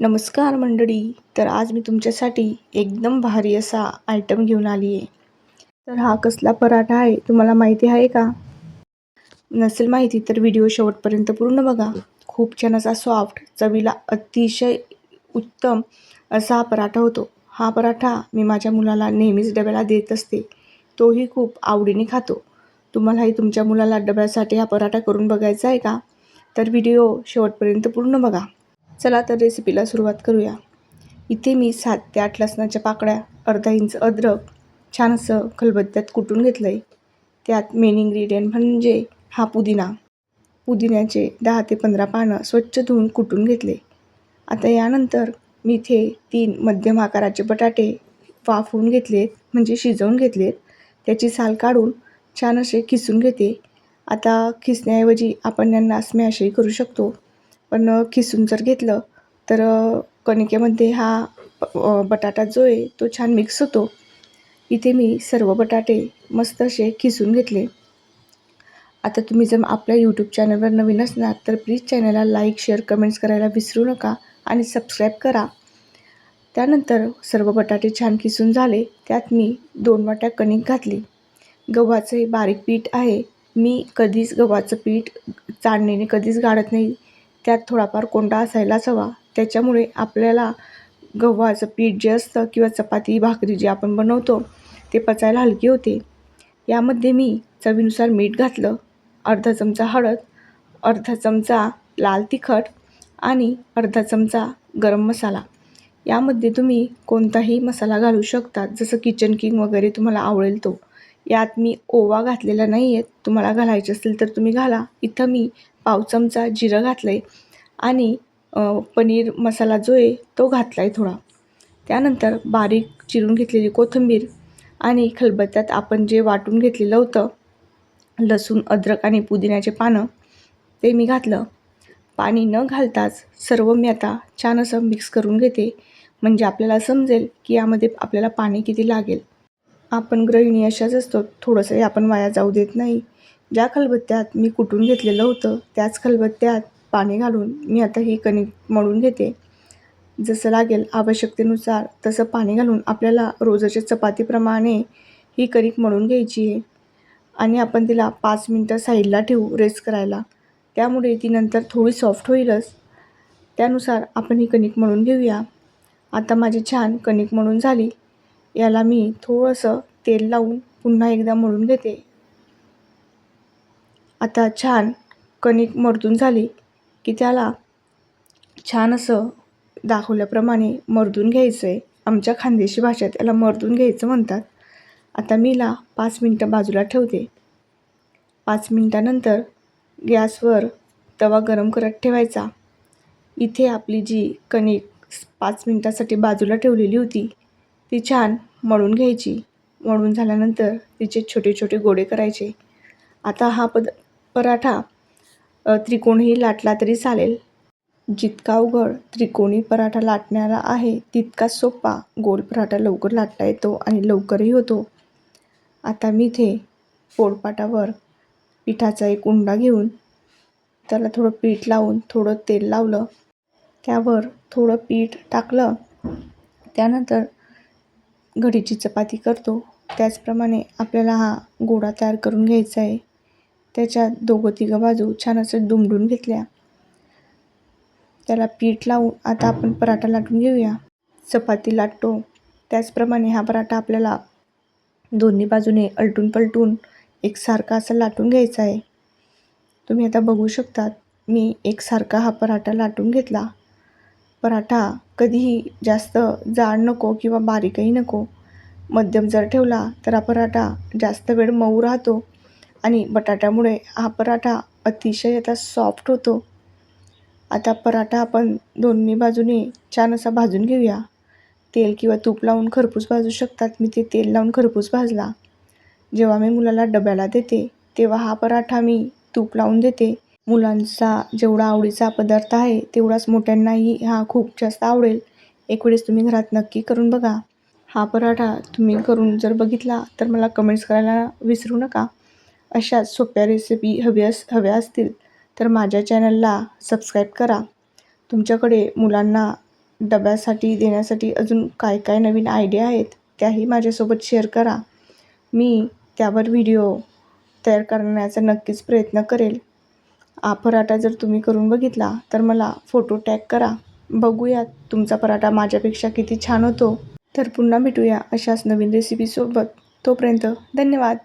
नमस्कार मंडळी तर आज मी तुमच्यासाठी एकदम भारी असा आयटम घेऊन आली आहे तर हा कसला पराठा आहे तुम्हाला माहिती आहे का? नसेल माहिती तर व्हिडिओ शेवटपर्यंत पूर्ण बघा. खूप छान असा सॉफ्ट चवीला अतिशय उत्तम असा हा पराठा होतो. हा पराठा मी माझ्या मुलाला नेहमीच डब्याला देत असते. तोही खूप आवडीने खातो. तुम्हालाही तुमच्या मुलाला डब्यासाठी हा पराठा करून बघायचा आहे का? तर व्हिडिओ शेवटपर्यंत पूर्ण बघा. चला तर रेसिपीला सुरुवात करूया. इथे मी सात ते आठ लसणाच्या पाकळ्या अर्धा इंच अद्रक छान असं खलबत्त्यात कुटून घेतलं आहे त्यात मेन इन्ग्रेडियंट म्हणजे हा पुदिना. पुदिन्याचे दहा ते पंधरा पानं स्वच्छ धुवून कुटून घेतले. आता यानंतर मी इथे तीन मध्यम आकाराचे बटाटे वाफवून घेतलेत म्हणजे शिजवून घेतलेत. त्याची साल काढून छान असे खिसून घेते. आता खिसण्याऐवजी आपण यांना स्मॅशही करू शकतो. पण खिसून जर घेतलं तर कणिकेमध्ये हा बटाटा जो आहे तो छान मिक्स होतो. इथे मी सर्व बटाटे मस्त असे खिसून घेतले. आता तुम्ही जर आपल्या यूट्यूब चॅनलवर नवीन असणार तर प्लीज चॅनलला लाईक शेअर कमेंट्स करायला विसरू नका आणि सबस्क्राईब करा. त्यानंतर सर्व बटाटे छान किसून झाले. त्यात मी दोन वाट्या कणिक घातली. गव्हाचं हे बारीक पीठ आहे. मी कधीच गव्हाचं पीठ चाळणीने कधीच गाळत नाही. त्यात थोडाफार कोंडा असायलाच हवा त्याच्यामुळे आपल्याला गव्हाचं पीठ जे असतं किंवा चपाती भाकरी जे आपण बनवतो ते पचायला हलकी होते. यामध्ये मी चवीनुसार मीठ घातलं अर्धा चमचा हळद अर्धा चमचा लाल तिखट आणि अर्धा चमचा गरम मसाला. यामध्ये तुम्ही कोणताही मसाला घालू शकता जसं किचन किंग वगैरे तुम्हाला आवडेल तो. यात मी ओवा घातलेला नाही आहे तुम्हाला घालायचे असेल तर तुम्ही घाला. इथं मी पाव चमचा जिरं घातलं आहे आणि पनीर मसाला जो आहे तो घातला आहे थोडा. त्यानंतर बारीक चिरून घेतलेली कोथिंबीर आणि खलबत्त्यात आपण जे वाटून घेतलेलं होतं लसूण अद्रक आणि पुदिन्याचे पानं ते मी घातलं. पाणी न घालताच सर्व मी आता छान असं मिक्स करून घेते. म्हणजे आपल्याला समजेल की यामध्ये आपल्याला पाणी किती लागेल. आपण गृहिणी अशाच असतो थोडंसंही आपण वाया जाऊ देत नाही. ज्या खलबत्त्यात मी कुटून घेतलेलं होतं त्याच खलबत्त्यात पाणी घालून मी आता ही कणिक मळून घेते. जसं लागेल आवश्यकतेनुसार तसं पाणी घालून आपल्याला रोजच्या चपातीप्रमाणे ही कणिक मळून घ्यायची आहे. आणि आपण तिला पाच मिनटं साईडला ठेवू रेस्ट करायला. त्यामुळे ती नंतर थोडी सॉफ्ट होईलच. त्यानुसार आपण ही कणिक मळून घेऊया. आता माझी छान कणिक मळून झाली. याला मी थोडंसं तेल लावून पुन्हा एकदा मळून घेते. आता छान कणिक मरतून झाली की त्याला छान असं दाखवल्याप्रमाणे मरदून घ्यायचं आहे आमच्या खानदेशी भाषेत याला मरदून घ्यायचं म्हणतात. आता मी ला पाच मिनटं बाजूला ठेवते. पाच मिनटानंतर गॅसवर तवा गरम करत ठेवायचा. इथे आपली जी कणिक पाच मिनटासाठी बाजूला ठेवलेली होती ती छान मळून घ्यायची. मळून झाल्यानंतर तिचे छोटे छोटे गोळे करायचे. आता हा पद पराठा त्रिकोणही लाटला तरी चालेल. जितका अवघड त्रिकोणी पराठा लाटण्याला आहे तितका सोपा गोल पराठा लवकर लाटता येतो आणि लवकरही होतो. आता मी इथे पोळपाटावर पिठाचा एक उंडा घेऊन त्याला थोडं पीठ लावून थोडं तेल लावलं. त्यावर थोडं पीठ टाकलं. त्यानंतर घडीची चपाती करतो. त्याचप्रमाणे आपल्याला हा गोळा तयार करून घ्यायचा आहे. त्याच्यात दोघं तिघं बाजू छान असं दुमडून घेतल्या. त्याला पीठ लावून आता आपण पराठा लाटून घेऊया. चपाती लाटतो. त्याचप्रमाणे हा पराठा आपल्याला दोन्ही बाजूने अलटून पलटून एकसारखा असा लाटून घ्यायचा आहे. तुम्ही आता बघू शकतात मी एकसारखा हा पराठा लाटून घेतला. पराठा कधीही जास्त जाड नको किंवा बारीकही नको. मध्यम जर ठेवला तर हा पराठा जास्त वेळ मऊ राहतो आणि बटाट्यामुळे हा पराठा अतिशय आता सॉफ्ट होतो. आता पराठा आपण दोन्ही बाजूने छान असा भाजून घेऊया. तेल किंवा तूप लावून खरपूस भाजू शकतात. मी ते तेल लावून खरपूस भाजला. जेव्हा मी मुलाला डब्याला देते तेव्हा हा पराठा मी तूप लावून देते. मुलांचा जेवढा आवडीचा पदार्थ आहे तेवढाच मोठ्यांनाही हा खूप जास्त आवडेल. एक वेळेस तुम्ही घरात नक्की करून बघा. हा पराठा तुम्ही करून जर बघितला तर मला कमेंट्स करायला विसरू नका. अशाच सोप्या रेसिपी हवी अस हव्या असतील तर माझ्या चॅनलला सबस्क्राईब करा. तुमच्याकडे मुलांना डब्यासाठी देण्यासाठी अजून काय काय नवीन आयडिया आहेत त्याही माझ्यासोबत शेअर करा. मी त्यावर व्हिडिओ तयार करण्याचा नक्कीच प्रयत्न करेल. हा पराठा जर तुम्ही करून बघितला तर मला फोटो टॅग करा. बघूयात तुमचा पराठा माझ्यापेक्षा किती छान होतो. तर पुन्हा भेटूया अशाच नवीन रेसिपीसोबत तोपर्यंत धन्यवाद.